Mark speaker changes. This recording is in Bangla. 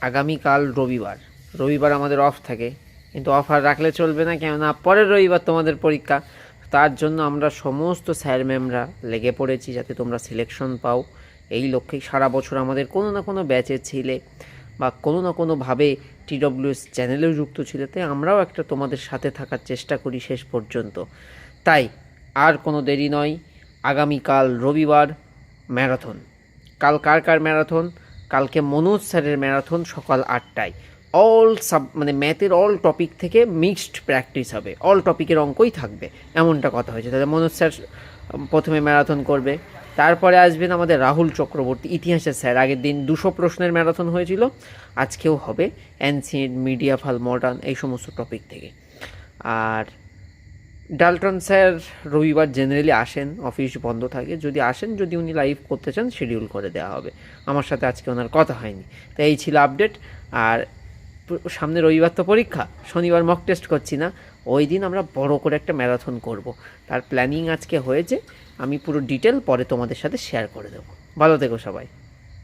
Speaker 1: আগামীকাল রবিবার। রবিবার আমাদের অফ থাকে। কিন্তু অফ আর রাখলে চলবে না, কেননা পরের রবিবার তোমাদের পরীক্ষা। তার জন্য আমরা সমস্ত স্যার ম্যামরা লেগে পড়েছি যাতে তোমরা সিলেকশন পাও। এই লক্ষ্যেই সারা বছর আমাদের কোনো না কোনো ব্যাচে ছিলে বা কোনো না কোনোভাবে টিডব্লিউএস চ্যানেলেও যুক্ত ছিলে, তাই আমরাও একটা তোমাদের সাথে থাকার চেষ্টা করি শেষ পর্যন্ত। তাই আর কোনো দেরি নয়। আগামীকাল রবিবার ম্যারাথন কাল কার কার ম্যারাথন কালকে মনোজ স্যারের ম্যারাথন সকাল আটটায়। অল সাব মানে ম্যাথের অল টপিক থেকে মিক্সড প্র্যাকটিস হবে। অল টপিকের অঙ্কই থাকবে। এমনটা কথা হয়েছে। তাহলে মনোজ স্যার প্রথমে ম্যারাথন করবে। তারপরে আসবেন আমাদের রাহুল চক্রবর্তী, ইতিহাসের স্যার। আগের দিন দুশো প্রশ্নের ম্যারাথন হয়েছিল। আজকেও হবে। অ্যানসিয়েন্ট মিডিয়া ফাল মডার্ন এই সমস্ত টপিক থেকে। আর ডালটন স্যার রবিবার জেনারেলি আসেন অফিস বন্ধ থাকে। যদি আসেন, যদি উনি লাইভ করতে চান শিডিউল করে দেওয়া হবে। আমার সাথে আজকে ওনার কথা হয়নি। তো এই ছিল আপডেট আর সামনে রবিবার তো পরীক্ষা, শনিবার মক টেস্ট করছি না। ওই দিন আমরা বড় করে একটা ম্যারাথন করব। তার প্ল্যানিং আজকে হয়েছে, আমি পুরো ডিটেল পরে তোমাদের সাথে শেয়ার করে দেবো। ভালো থেকো সবাই।